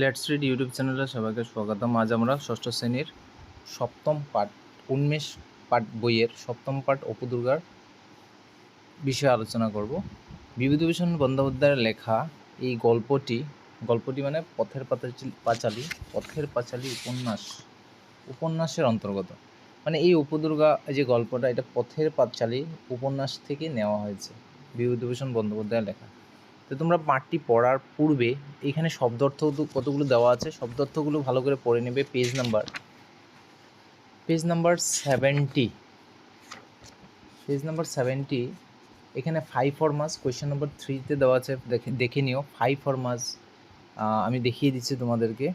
Let's read YouTube চ্যানেলে সবাইকে স্বাগতম। আজ আমরা ষষ্ঠ শ্রেণির সপ্তম পাঠ, উন্মেষ পাঠ বইয়ের সপ্তম পাঠ অপু বিষয়ে আলোচনা করব। বিভূতিভূষণ বন্দ্যোপাধ্যায়ের লেখা এই গল্পটি গল্পটি মানে পথের পাঁচালী পথের পাঁচালী উপন্যাস, উপন্যাসের অন্তর্গত। মানে এই উপদুর্গা যে গল্পটা, এটা পথের পাঁচালী উপন্যাস থেকে নেওয়া হয়েছে বিভূতিভূষণ বন্দ্যোপাধ্যায়ের লেখা। তো তোমরা পাঠটি পড়ার পূর্বে এখানে শব্দার্থ কতগুলো দেওয়া আছে? শব্দার্থগুলো ভালো করে পড়ে নেবে। Page number page number seventy page number seventy এখানে ফাইভ ফরমাস কোয়েশ্চেন নাম্বার থ্রিতে দেওয়া আছে। দেখে দেখে নিও। ফাইভ ফরমাস আমি দেখিয়ে দিচ্ছি তোমাদেরকে।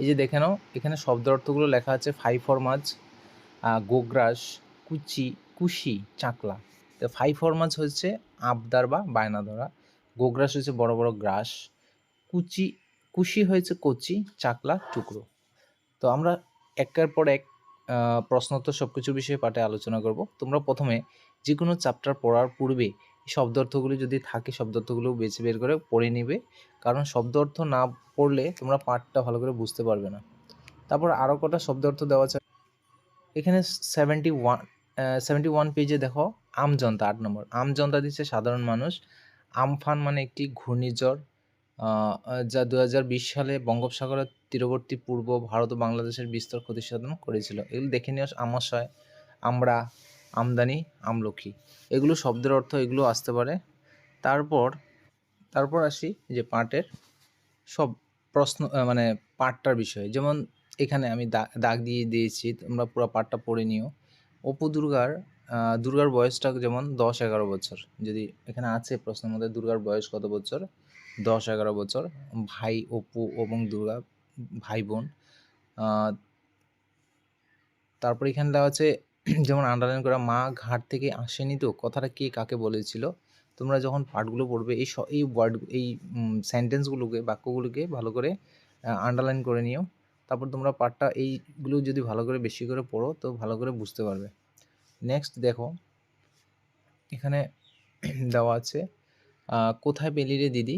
এই যে দেখে নাও, এখানে শব্দ অর্থগুলো লেখা আছে ফাইভ ফরমাজ গোগ্রাস, কুচি, কুশি, চাকলা। তো ফাইভ ফরমাজ হচ্ছে আবদার বা বায়না ধরা গোগ্রাস হয়েছে বড় বড় গ্রাস। কুচি, কুশি হয়েছে কচি, চাকলা, টুকরো। তো আমরা একের পর এক প্রশ্নোত্তর সব কিছু বিষয়ে পাঠে আলোচনা করব। তোমরা প্রথমে যে কোনো চ্যাপ্টার পড়ার পূর্বে শব্দ অর্থগুলি যদি থাকে, শব্দ অর্থগুলো বেছে বের করে পড়ে নিবে। কারণ শব্দ অর্থ না পড়লে তোমরা পাঠটা ভালো করে বুঝতে পারবে না। তারপর আরও কটা শব্দ অর্থ দেওয়া আছে। এখানে সেভেন্টি ওয়ান সেভেন্টি ওয়ান পেজে দেখো, আমজনতা আট নম্বর। আমজনতা দিচ্ছে সাধারণ মানুষ। আমফান মানে একটি ঘূর্ণিঝড় যা দু বিশ সালে বঙ্গোপসাগরের তীরবর্তী পূর্ব ভারত ও বাংলাদেশের বিস্তর ক্ষতিসাধন করেছিল। এগুলো দেখে নিয়ে আমাশয় আমরা আমদানি আমলক্ষী এগুলো শব্দের অর্থ এগুলো আসতে পারে। তারপর তারপর আসি যে পাটের সব প্রশ্ন মানে পাটটার বিষয়ে। যেমন এখানে আমি দাগ দিয়ে দিয়েছি, তোমরা পুরো পাটটা পড়ে নিও। অপু দুর্গার দুর্গার বয়সটা যেমন দশ এগারো বছর। যদি এখানে আছে প্রশ্নের মধ্যে দুর্গার বয়স কত বছর? দশ এগারো বছর। ভাই, অপু এবং দুর্গা, ভাই, বোন। তারপর এখানে দেওয়া আছে, যেমন আন্ডারলাইন করা, মা ঘাট থেকে আসেনি তো? কথাটা কে কাকে বলেছিল? তোমরা যখন পাঠগুলো পড়বে, এই এই ওয়ার্ড এই সেন্টেন্সগুলোকে বাক্যগুলোকে ভালো করে আন্ডারলাইন করে নিও। তারপর তোমরা পাঠটা এইগুলো যদি ভালো করে বেশি করে পড়ো, তো ভালো করে বুঝতে পারবে। নেক্সট দেখো, এখানে দেওয়া আছে কোথায় পেলি রে দিদি?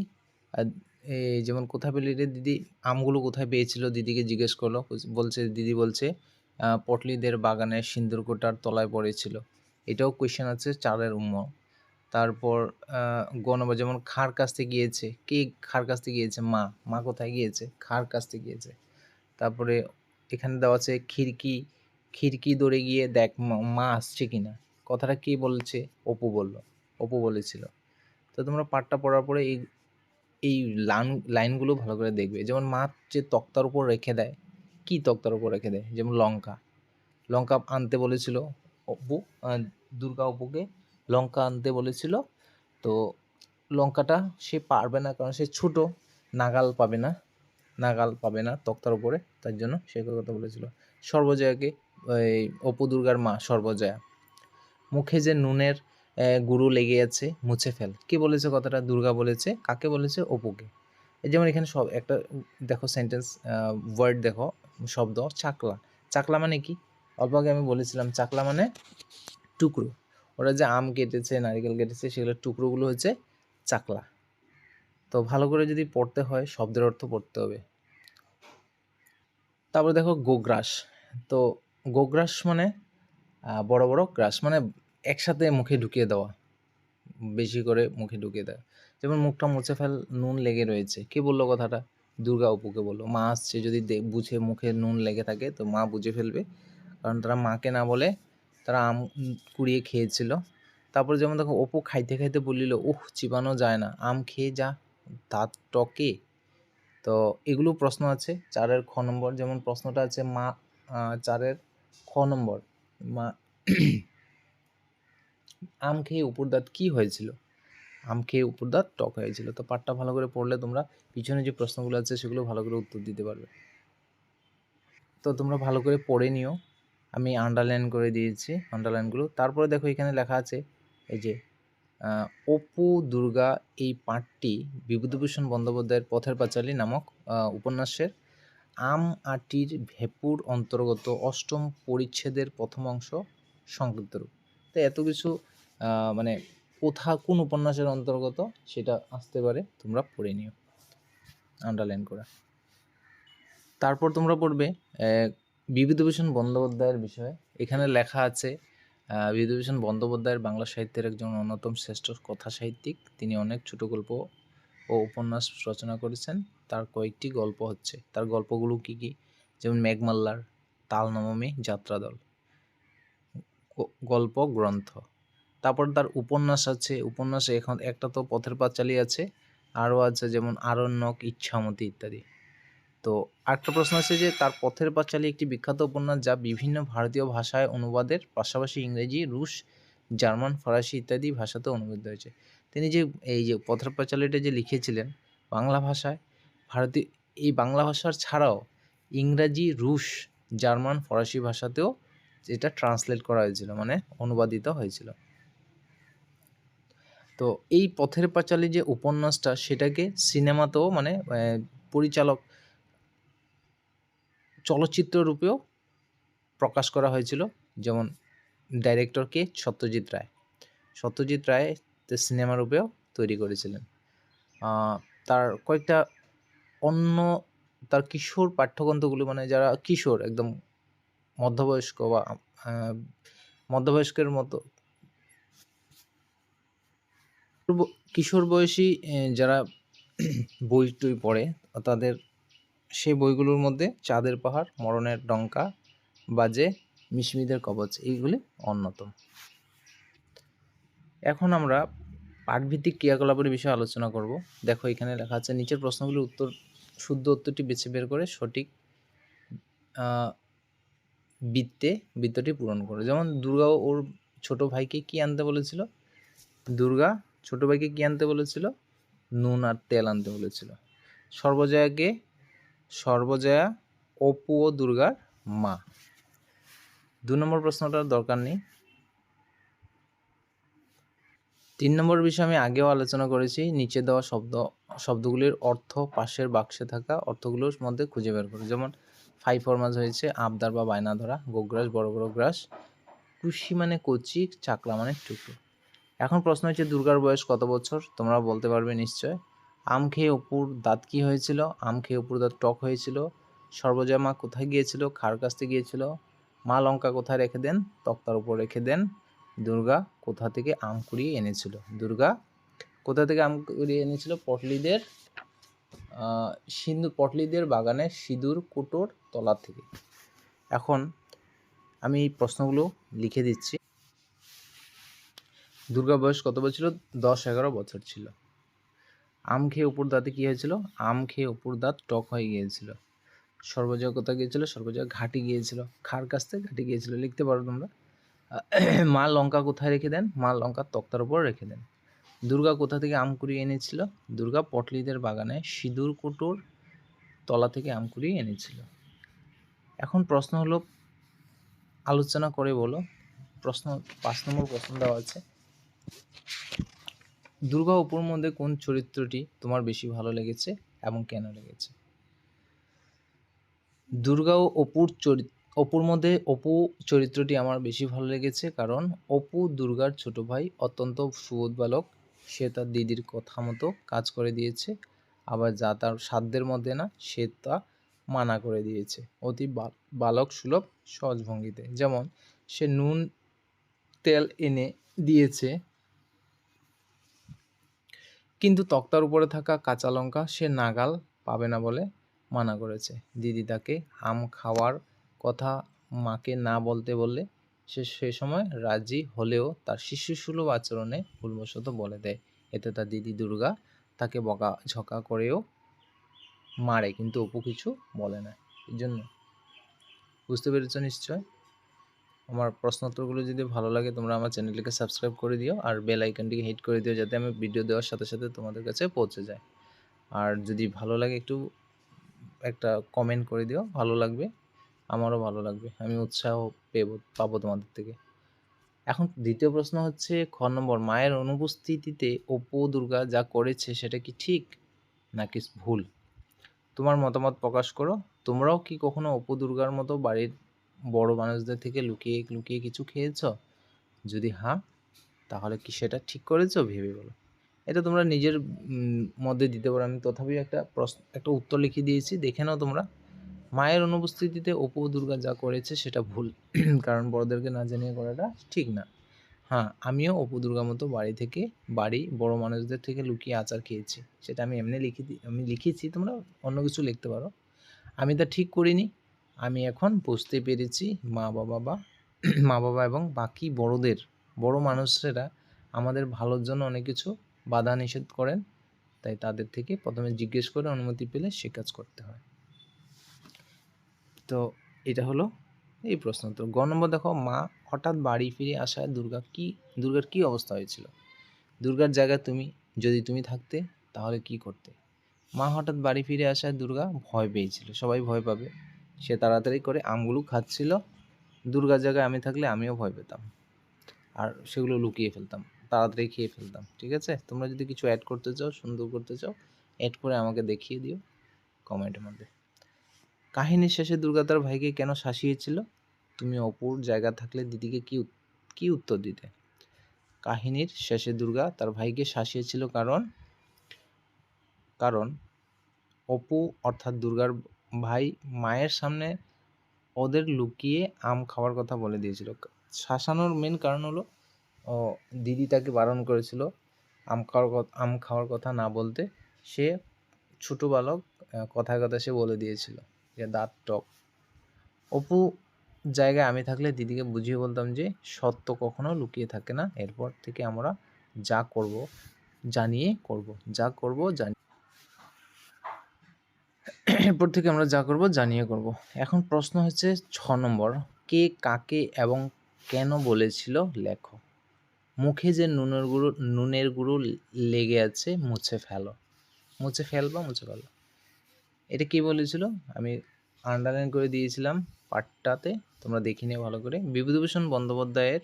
যেমন কোথায় পেলি রে দিদি? আমগুলো কোথায় পেয়েছিল? দিদিকে জিজ্ঞেস করল, বলছে দিদি বলছে পটলিদের বাগানে সিন্দুরকোটার তলায় পড়েছিল। এটাও কোয়েশ্চেন আছে চারের উম্ম। তারপর গণ, যেমন খার কাছতে গিয়েছে, কে খার কাছতে গিয়েছে? মা মা কোথায় গিয়েছে? খার কাছতে গিয়েছে। তারপরে এখানে দেওয়া আছে খিড়কি খিড়কি দৌড়ে গিয়ে দেখ মা আসছে কি না কথাটা কে বলছে? অপু বলল। অপু বলেছিল। তো তোমরা পাঠটা পড়ার পরে এই এই লাইন লাইনগুলো ভালো করে দেখবে। যেমন মা যে তক্তার উপর রেখে দেয়, কি তক্তার উপর রেখে দেয়? যেমন লঙ্কা। লঙ্কা আনতে বলেছিল অপু দুর্গা অপুকে। লঙ্কা আনতে বলেছিল। তো লঙ্কাটা সে পারবে না, কারণ সে ছোট, নাগাল পাবে না। নাগাল পাবে না তক্তার উপরে, তার জন্য সে কথা বলেছিল। সর্বজয়াকে ওই অপু দুর্গার মা সর্বজয়া। মুখে যে নুনের গুরু লেগে আছে, মুছে ফেল। কে বলেছে কথাটা? দুর্গা বলেছে। কাকে বলেছে? অপুকে। যেমন এখানে সব একটা, দেখো সেন্টেন্স ওয়ার্ড দেখো, শব্দ, চাকলা। চাকলা মানে কি? অল্প আগে আমি বলেছিলাম, চাকলা মানে টুকরো। ওরা যে আম কেটেছে, নারিকেল কেটেছে সেগুলোর টুকরোগুলো হচ্ছে চাকলা। তো ভালো করে যদি পড়তে হয়, শব্দের অর্থ পড়তে হবে। তারপরে দেখো গোগ্রাস। তো গোগ্রাস মানে বড় বড় গ্রাস মানে একসাথে মুখে ঢুকিয়ে দেওয়া। বেশি করে মুখে ঢুকিয়ে দেওয়া। যেমন মুখটা মুছে ফেল, নুন লেগে রয়েছে। কে বলল কথাটা? দুর্গা অপুকে বলল। মা আসছে, যদি বুঝে মুখে নুন লেগে থাকে, তো মা বুঝে ফেলবে। কারণ তারা মাকে না বলে তারা আম কুড়িয়ে খেয়েছিল। তারপর যেমন দেখো, অপু খাইতে খাইতে বলিল, উহ, চিবানো যায় না। আম খেয়ে যা। দাঁত টকে। তো এগুলো প্রশ্ন আছে। চারের খ নম্বর যেমন প্রশ্নটা আছে, মা চারের খ নম্বর, মা, আম খেয়ে উপর দাঁত কী হয়েছিল? আম খেয়ে উপর দাঁত টক হয়েছিল। তো পাঠটা ভালো করে পড়লে তোমরা পিছনে যে প্রশ্নগুলো আছে সেগুলো ভালো করে উত্তর দিতে পারবে। তো তোমরা ভালো করে পড়ে নিও। আমি আন্ডারলাইন করে দিয়েছি আন্ডারলাইনগুলো তারপরে দেখো এখানে লেখা আছে, এই যে অপু, দুর্গা এই পাঠটি বিভূতিভূষণ বন্দ্যোপাধ্যায়ের পথের পাঁচালী নামক উপন্যাসের আম আটির ভেপুর অন্তর্গত অষ্টম পরিচ্ছেদের প্রথম অংশ সংক্ষিপ্ত রূপ। তো এত কিছু মানে কোথা কোন উপন্যাসের অন্তর্গত সেটা আসতে পারে তোমরা পড়ে নিও। আন্ডারলাইন করা। তারপর তোমরা পড়বে বিভূতিভূষণ বন্দ্যোপাধ্যায়ের বিষয়ে। এখানে লেখা আছে বিভূতিভূষণ বন্দ্যোপাধ্যায়ের বাংলা সাহিত্যের একজন অন্যতম শ্রেষ্ঠ কথা সাহিত্যিক তিনি অনেক ছোট গল্প ও উপন্যাস রচনা করেছেন, তার কয়েকটি গল্প হচ্ছে। তার গল্পগুলো কি কি? যেমন মেঘমাল্লার তাল নবমী যাত্রাদল গল্প গ্রন্থ। তারপর তার উপন্যাস আছে, উপন্যাসে এখন একটা তো পথের পাঁচালী আছে, আরও আছে যেমন আরণ্যক, ইচ্ছামতি ইত্যাদি। তো আরেকটা প্রশ্ন আছে যে, তার পথের পাঁচালী একটি বিখ্যাত উপন্যাস যা বিভিন্ন ভারতীয় ভাষায় অনুবাদের, পাশাপাশি ইংরেজি, রুশ, জার্মান, ফরাসি ইত্যাদি ভাষাতে অনুবাদ হয়েছে। তিনি যে এই যে পথের পাঁচালীটা যে লিখেছিলেন বাংলা ভাষায়, ভারতীয়, এই বাংলা ভাষার ছাড়াও ইংরাজি, রুশ, জার্মান, ফরাসি ভাষাতেও এটা ট্রান্সলেট করা হয়েছিল মানে অনুবাদিত হয়েছিল। তো এই পথের পাঁচালী যে উপন্যাসটা সেটাকে সিনেমাতেও মানে পরিচালক চলচ্চিত্র রূপেও প্রকাশ করা হয়েছিল, যেমন ডাইরেক্টর কে সত্যজিৎ রায়। সত্যজিৎ রায় সিনেমা রূপেও তৈরি করেছিলেন। তার কয়েকটা অন্য, তার কিশোর পাঠ্যগ্রন্থগুলো মানে যারা কিশোর, একদম মধ্যবয়স্ক বা মধ্যবয়স্কের মতো, কিশোর বয়সী যারা বই টই পড়ে, তাদের সেই বইগুলোর মধ্যে চাঁদের পাহাড়, মরণের ডঙ্কা, বাজে, মিশমিদের কবচ, এইগুলি অন্যতম। এখন আমরা পাঠভিত্তিক ক্রিয়াকলাপের বিষয়ে আলোচনা করব। দেখো, এখানে লেখা আছে, নিচের প্রশ্নগুলির উত্তর, শুদ্ধ উত্তরটি বেছে বের করে সঠিক বৃত্তে, বৃত্তটি পূরণ করো। যেমন, দুর্গা ওর ছোট ভাইকে কি আনতে বলেছিল? দুর্গা ছোট ভাইকে কি আনতে বলেছিল? নুন আর তেল আনতে বলেছিল। সর্বজয়াকে, সর্বজয়া, অপু ও দুর্গার মা। দু নম্বর প্রশ্নটার দরকার নেই। তিন নম্বর বিষয় আমি আগেও আলোচনা করেছি, নিচে দেওয়া শব্দ, শব্দগুলির অর্থ পাশের বাক্সে থাকা অর্থগুলোর মধ্যে খুঁজে বের করো। যেমন, ফাই ফরমাস হয়েছে, আবদার বা বায়না ধরা, গোগ্রাস, বড় বড় গ্রাস, কুশি মানে কচি, চাকলা মানে টুকরো। এখন প্রশ্ন হচ্ছে, দুর্গার বয়স কত বছর? তোমরা বলতে পারবে নিশ্চয়। আম খেয়ে অপুর দাঁত কী হয়েছিল? আম খেয়ে অপুর দাঁত টক হয়েছিল? সর্বজয়া মা কোথায় গিয়েছিল? খার কাছতে গিয়েছিল? মা লঙ্কা কোথায় রেখে দেন? তক্তার উপর রেখে দেন? দুর্গা কোথা থেকে আম কুড়িয়ে এনেছিল? দুর্গা কোথা থেকে আম কুড়িয়ে এনেছিল? পটলিদের সিন্দুর পটলিদের বাগানে সিঁদুর, কুটোর তলা থেকে। এখন আমি এই প্রশ্নগুলো লিখে দিচ্ছি। দুর্গা বয়স কত বছর ছিল? দশ, এগারো বছর ছিল। আম খেয়ে উপর দাঁতে কী হয়েছিল? আম খেয়ে উপর দাঁত টক হয়ে গিয়েছিল। সর্বজয়া কোথায় গিয়েছিল? সর্বজয়া ঘাটি গিয়েছিল। খার কাছতে ঘাটি গিয়েছিল। লিখতে পারো তোমরা। মা লঙ্কা কোথায় রেখে দেন? মা লঙ্কা তক্তার উপর রেখে দেন। দুর্গা কোথা থেকে আম কুড়িয়ে এনেছিল? দুর্গা পটলিদের বাগানে সিঁদুর কুটোর তলা থেকে আম কুড়িয়ে এনেছিল। এখন প্রশ্ন হলো, আলোচনা করে বলো। প্রশ্ন, পাঁচ নম্বর প্রশ্ন দেওয়া আছে, দুর্গা অপুর মধ্যে কোন চরিত্রটি তোমার বেশি ভালো লেগেছে এবং কেন লেগেছে? দুর্গা ও অপুর চরিত্র অপুর মধ্যে অপু চরিত্রটি আমার বেশি ভালো লেগেছে কারণ অপু দুর্গার ছোট ভাই অত্যন্ত সুবোধ বালক। সে তার দিদির কথা মতো কাজ করে দিয়েছে। আবার যা তার সাধ্যের মধ্যে না, সে তা মানা করে দিয়েছে। অতি বালক সুলভ সহজ ভঙ্গিতে যেমন, সে নুন, তেল এনে দিয়েছে। কিন্তু তক্তার উপরে থাকা কাঁচা লঙ্কা সে নাগাল পাবে না বলে মানা করেছে। দিদি তাকে আম খাওয়ার কথা মাকে না বলতে বললে সে সে সময় রাজি হলেও তার শিশুসুলভ আচরণে ভুলবশত বলে দেয়। এতে তার দিদি দুর্গা তাকে বকা ঝকা করেও মারে, কিন্তু অপু কিছু বলে না। এই জন্য বুঝতে পেরেছ নিশ্চয়? আমার প্রশ্নোত্তরগুলো যদি ভালো লাগে, তোমরা আমার চ্যানেলটিকে সাবস্ক্রাইব করে দিও আর বেল আইকনটিকে হিট করে দিও যাতে আমি ভিডিও দেওয়ার সাথে সাথে তোমাদের কাছে পৌঁছে যায়। আর যদি ভালো লাগে, একটু একটা কমেন্ট করে দিও, ভালো লাগবে। আমারও ভালো লাগবে। আমি উৎসাহ পেব, পাবো তোমাদের থেকে। এখন দ্বিতীয় প্রশ্ন হচ্ছে, খ নম্বর, মায়ের অনুপস্থিতিতে অপু দুর্গা যা করেছে সেটা কি ঠিক নাকি ভুল? তোমার মতামত প্রকাশ করো। তোমরাও কি কখনো অপু দুর্গার মতো বাড়ির বড় মানুষদের থেকে লুকিয়ে লুকিয়ে কিছু খেয়েছো? যদি হ্যাঁ তাহলে কি সেটা ঠিক করেছ? ভেবে বলো। এটা তোমরা নিজের মধ্যে দিতে পারো। আমি তথাপি একটা প্রশ্ন, একটা উত্তর লিখে দিয়েছি। দেখে নাও তোমরা। মায়ের অনুপস্থিতিতে অপু দুর্গা যা করেছে সেটা ভুল। কারণ বড়দেরকে না জানিয়ে করাটা ঠিক না। হ্যাঁ আমিও অপু দুর্গা মতো বাড়ি থেকে বাড়ি বড় মানুষদের থেকে লুকিয়ে আচার খেয়েছি। সেটা আমি এমনি লিখে আমি লিখেছি, তোমরা অন্য কিছু লিখতে পারো। আমি তা ঠিক করিনি। আমি এখন বুঝতে পেরেছি মা বাবা বা মা বাবা এবং বাকি বড়দের, বড় মানুষেরা আমাদের ভালোর জন্য অনেক কিছু বাধা নিষেধ করেন। তাই তাদের থেকে প্রথমে জিজ্ঞেস করে অনুমতি পেলে সে কাজ করতে হয়। তো এটা হলো এই প্রশ্ন। তো গ নম্বর দেখো, মা হঠাৎ বাড়ি ফিরে আসায় দুর্গা কি, দুর্গার কি অবস্থা হয়েছিল? দুর্গার জায়গায় তুমি, যদি তুমি থাকতে, তাহলে কি করতে? মা হঠাৎ বাড়ি ফিরে আসায় দুর্গা ভয় পেয়েছিল, সবাই ভয় পাবে। সে তাড়াতাড়ি করে আমগুলো খাচ্ছিল, দুর্গার জায়গায় আমি থাকলে আমিও ভয় পেতাম। আর সেগুলো লুকিয়ে ফেলতাম, তাড়াতাড়ি খেয়ে ফেলতাম, ঠিক আছে? তোমরা যদি কিছু অ্যাড করতে চাও, সুন্দর করতে চাও অ্যাড করে আমাকে দেখিয়ে দিও কমেন্টের মধ্যে। কাহিনীর শেষে দুর্গা তার ভাইকে কেন শাসিয়েছিল? তুমি অপুর জায়গা থাকলে দিদিকে কি কি উত্তর দিতে? কাহিনীর শেষে দুর্গা তার ভাইকে শাসিয়েছিল কারণ কারণ অপু অর্থাৎ দুর্গার ভাই মায়ের সামনে ওদের লুকিয়ে আম খাওয়ার কথা বলে দিয়েছিল। শাসানোর মেন কারণ হলো, ও দিদি তাকে বারণ করেছিল আম খাওয়ার আম খাওয়ার কথা না বলতে। সে ছোটো বালক কথায় কথা সে বলে দিয়েছিল। যে দাঁত টক অপু, জায়গায় আমি থাকলে দিদিকে বুঝিয়ে বলতাম যে সত্য কখনো লুকিয়ে থাকে না। এরপর থেকে আমরা যা করব, জানিয়ে করব, যা করব, জানি, এরপর থেকে আমরা যা করব, জানিয়ে করব। এখন প্রশ্ন হচ্ছে ছ নম্বর, কে কাকে এবং কেন বলেছিল লেখো? মুখে যে নুনের গুঁড়ো নুনের গুঁড়ো লেগে আছে, মুছে ফেলো। মুছে ফেলবা, মুছে ফেলো এটা কি বলেছিল? আমি আন্ডারলাইন করে দিয়েছিলাম পাঠটাতে, তোমরা দেখে নিও ভালো করে। বিভূতিভূষণ বন্দ্যোপাধ্যায়ের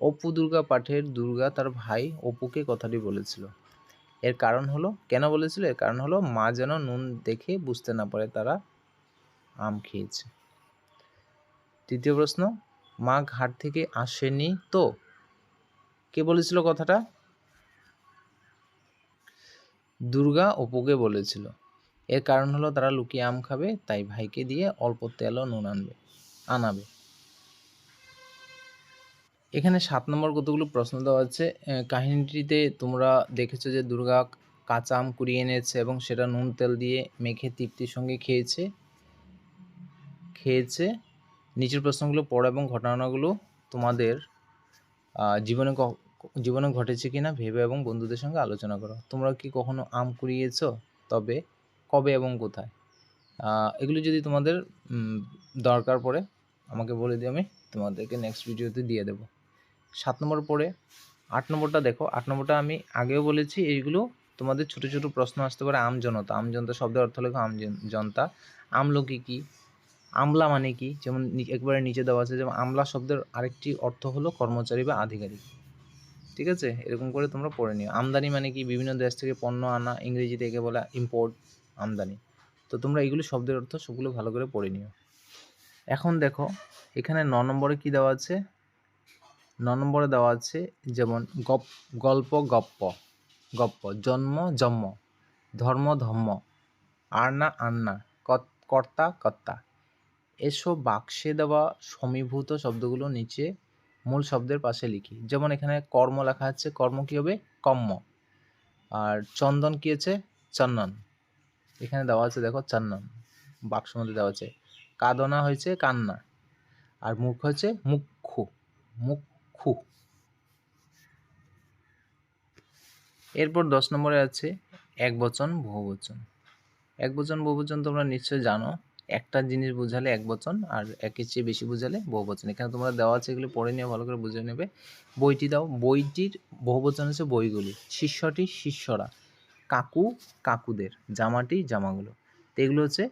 অপু দুর্গা পাঠের দুর্গা তার ভাই অপুকে কথাটি বলেছিল। এর কারণ হলো, কেন বলেছিল? এর কারণ হলো, মা যেন নুন দেখে বুঝতে না পারে তারা আম খেয়েছে। তৃতীয় প্রশ্ন, মা ঘাট থেকে আসেনি তো? কে বলেছিল কথাটা? দুর্গা অপুকে বলেছিল। এর কারণ হলো তারা লুকিয়ে আম খাবে, তাই ভাইকে দিয়ে অল্প তেল ও নুন আনবে, আনাবে। এখানে সাত নম্বর কতগুলো প্রশ্ন দেওয়া আছে। কাহিনীটিতে তোমরা দেখেছ যে দুর্গা কাঁচা আম কুড়িয়ে এনেছে এবং সেটা নুন তেল দিয়ে মেখে তৃপ্তির সঙ্গে খেয়েছে। খেয়েছে। নিচের প্রশ্নগুলো পড়ো এবং ঘটনাগুলো তোমাদের জীবনে জীবনে ঘটেছে কিনা ভেবে এবং বন্ধুদের সঙ্গে আলোচনা করো। তোমরা কি কখনো আম কুড়িয়েছ? তবে কবে এবং কোথায়? এগুলো যদি তোমাদের দরকার পড়ে, আমাকে বলে দিও আমি, তোমাদেরকে নেক্সট ভিডিওতে দিয়ে দেবো। সাত নম্বর পরে আট নম্বরটা দেখো, আট নম্বরটা আমি আগেও বলেছি, এইগুলো তোমাদের ছোট ছোট প্রশ্ন আসতে পারে, আম জনতা। আম জনতা শব্দের অর্থ লেখো আম জনতা। আমলকি কি? আমলা মানে কি? যেমন একবারে নিচে দেওয়া আছে, যেমন আমলা শব্দের আরেকটি অর্থ হলো কর্মচারী বা আধিকারিক। ঠিক আছে? এরকম করে তোমরা পড়ে নিও। আমদানি মানে কি? বিভিন্ন দেশ থেকে পণ্য আনা, ইংরেজিতে একে বলা ইম্পোর্ট আমদানি। তো তোমরা এগুলো শব্দের অর্থ সবগুলো ভালো করে পড়ে নিও। এখন দেখো, এখানে ন নম্বরে কি দেওয়া আছে? ন নম্বরে দেওয়া আছে যেমন গপ, গল্প, গপ্প। গপ্প, জন্ম, জম্ম। ধর্ম, ধম্ম। আর্না, আন্না। কর্তা কর্তা এসব বাক্সে দেওয়া সমীভূত শব্দগুলো নিচে মূল শব্দের পাশে লিখি। যেমন এখানে কর্ম লেখা আছে, কর্ম কী হবে? কম্ম। আর চন্দন কী আছে? চন্দন। এখানে দেওয়া আছে, দেখো চন্দন বাক্স মধ্যে দেওয়া আছে, কাদনা হয়েছে কান্না, আর মুখ হচ্ছে মুক্ষু মুক্ষু এরপর দশ নম্বরে আছে, এক বচন বহুবচন এক বচন বহুবচন তোমরা নিশ্চয় জানো, একটা জিনিস বোঝালে এক বচন, আর একের চেয়ে বেশি বোঝালে বহু বচন। এখানে তোমরা দেওয়া আছে, এগুলো পড়ে নিয়ে ভালো করে বুঝে নেবে। বইটি দাও, বইটির বহু বচন হচ্ছে বইগুলি, শিষ্যটি শিষ্যরা। কাকু, কাকুদের, জামাটি, জামাগুলো। তো এগুলো হচ্ছে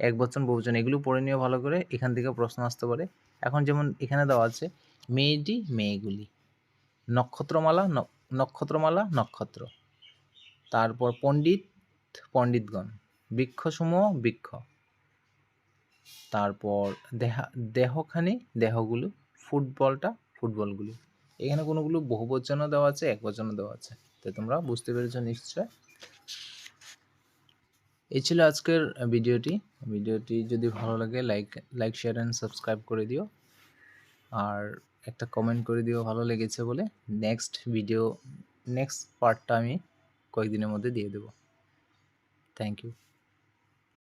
এক বচন বহুবচন। এগুলো পড়ে নিয়ে ভালো করে, এখান থেকে প্রশ্ন আসতে পারে। এখন যেমন এখানে দেওয়া আছে, মেয়েটি মেয়েগুলি, নক্ষত্রমালা নক্ষত্রমালা, নক্ষত্র। তারপর পণ্ডিত, পণ্ডিতগণ বৃক্ষসমূহ বৃক্ষ। তারপর দেহা, দেহখানি, দেহগুলো, ফুটবলটা, ফুটবলগুলো। এখানে কোনোগুলো বহু বচনও দেওয়া আছে এক বচনও দেওয়া আছে। তো তোমরা বুঝতে পেরেছ নিশ্চয়। এই ছিল আজকের ভিডিওটি। ভিডিওটি যদি ভালো লাগে like like share and subscribe করে দিও। আর একটা কমেন্ট করে দিও, ভালো লেগেছে বলে। নেক্সট ভিডিও নেক্সট পার্টটা আমি কয়েকদিনের মধ্যে দিয়ে দেবো। Thank you